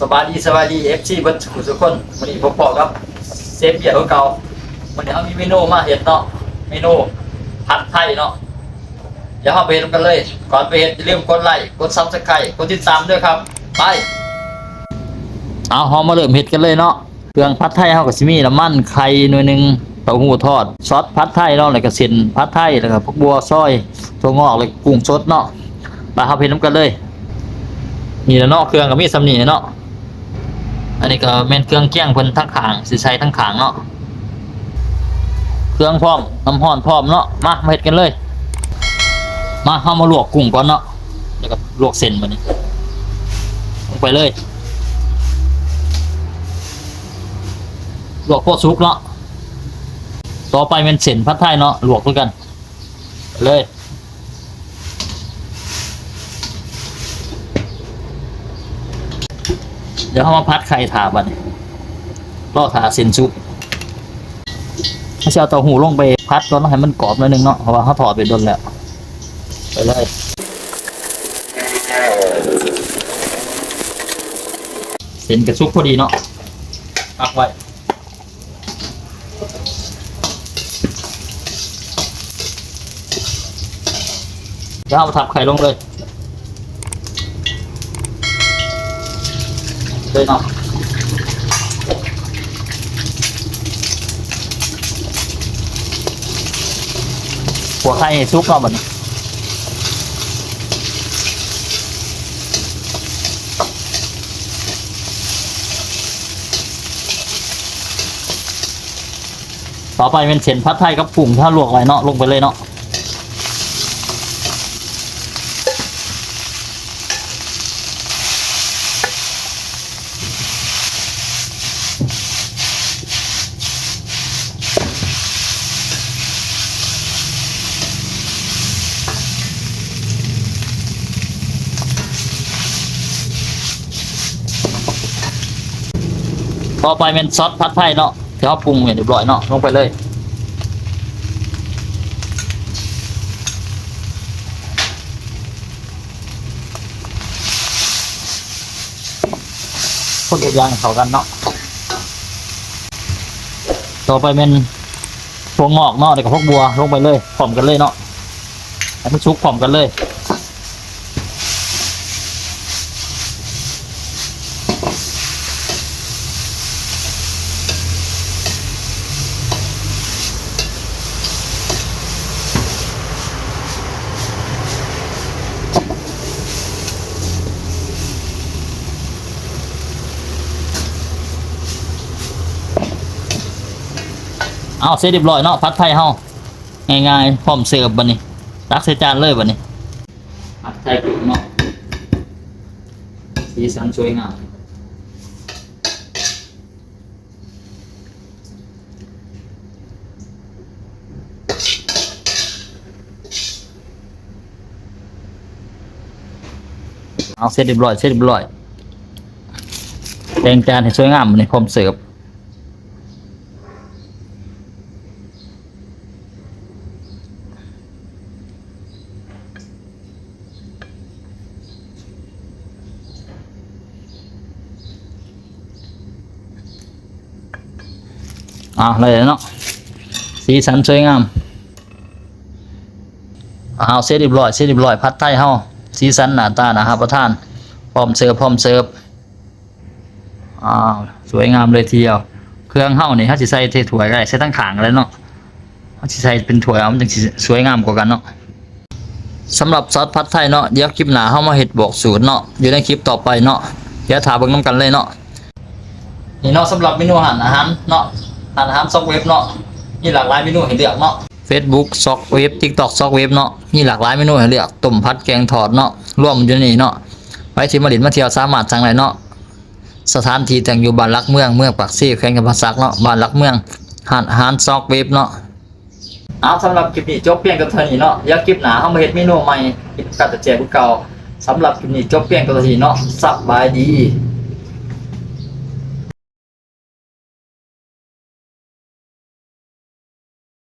สบายดีสบายดีเอฟซีเบิร์ดทุกคนวันนี้ผมบอกครับเซฟเบียร์ของเก่าวันนี้เขามีเมนูมาเห็ดเนาะเมนูผัดไทยเนาะเดี๋ยวเราไปเห็ดกันเลย ก่อนไปเห็ดอย่าลืมกดไลค์กดซับสไครต์กดติดตามด้วยครับไปเอาเรามาเริ่มเห็ดกันเลยเนาะเครื่องผัดไทยเขาก็สิมีน้ำมันไข่หน่วยหนึ่งเต้าหู้ทอดซอสผัดไทยเนาะแล้วก็เส้นผัดไทยแล้วก็พวกบัวซอยถั่วงอกแล้วกุ้งสดเนาะไปเราไปเห็ดน้ำกันเลยนี่แหละเนาะเครื่องก็มีสำนีเนาะ อันนี้ก็แม่นเครื่องเกี้ยงเพิ่นทั้งขางสิใช้ทั้งขางเนาะเครื่องพร้อมน้ำร้อนพร้อมเนาะมามาเฮ็ดกันเลย มาเฮามาลวกกุ้งก่อนเนาะแล้วก็ลวกเส้นบัดนี้ลงไปเลยลวกพอสุกเนาะต่อไปเป็นเส้นผัดไทยเนาะลวกด้วยกันเลย ดี๋ยวเขามาพัดไข่ถาบัดนรอถาเส้นซุปเขาจะเอาเต้าหู้ลงไปพัดก่อนให้มันกรอบหนิดนึงเนาะเพราะว่าเขาถอดไปโดนแล้วไปเลยเส้นกระซุกพอดีเนาะพักไว้เดี๋ยวเอาทับไข่ลงเลย เลยเนาะหัวไข่ซุกเนาะบัดนี้ต่อไปเป็นเส้นพัดไทยกับปุ่งถ้าลวกไว้เนาะลงไปเลยเนาะ ต่อไปเป็นซอสพัดไทยเนาะที่เขาปรุงเนี่ยเรียบร้อยเนาะลงไปเลยคนทุกอย่างเขากันเนาะ ต่อไปเป็นพวงงอกเนาะเดี๋ยวกับพวกบัวลงไปเลยพร้อมกันเลยเนาะให้มันชุกพร้อมกันเลย เอาเสร็จเรียบร้อยเนาะพัดไทยเฮาง่ายๆพร้อมเสิร์ฟบัดนี้ตักใส่จานเลยบัดนี้ผัดไทยกุ้งเนาะสีสันสวยงามเอาเสร็จเรียบร้อยเสร็จเรียบร้อยแต่งจานให้สวยงามบัดนี้พร้อมเสิร์ฟ อ่าเลยเนาะสีสันสวยงามเอาเสร็จเรียบร้อยเสร็จเรียบร้อยพัดไทยเฮาสีสันหน้าตานะครับประทานพร้อมเสิร์ฟพร้อมเสิร์ฟอ้าวสวยงามเลยทีเดียว เครื่องเฮานี่เฮาสิใส่เทถวยก็ได้ใส่ทั้งขางเลยเนาะเฮาสิใส่เป็นถวยเอามันจังสิสวยงามกว่ากันเนาะสำหรับซอสผัดไทยเนาะเดี๋ยวคลิปหน้าเฮามาเฮ็ดบอกสูตรเนาะอยู่ในคลิปต่อไปเนาะเดี๋ยวถามเบิ่งนํกันเลยเนาะนี่เนาะสำหรับเมนูอาหารอาหารเนาะ อาหารอาหารซอกเว็บเนาะมีหลากหลายเมนูให้เลือกเนาะ Facebook ซอกเว็บ TikTok ซอกเว็บเนาะมีหลากหลายเมนูให้เลือกต้มผัดแกงทอดเนาะรวมอยู่นนี่เนาะไว้ที่มาดินมาเที่ยวสามารถสั่งได้เนาะสถานที่แตั้งอยู่บ้านรักเมืองเมืองปากซี่แขวงกำปาสักเนาะบ้านรักเมืองหานหารซอกเว็บเนาะเอาสำหรับคลิปนี้จบเพียงกับเท่านี้เนาะเดี๋ยวคลิปหนาเฮามาเฮ็ดเมนูใหม่กับตะเจียบเก่าสำหรับคลิปนี้จบเพียงกับเท่านี้เนาะสบายดี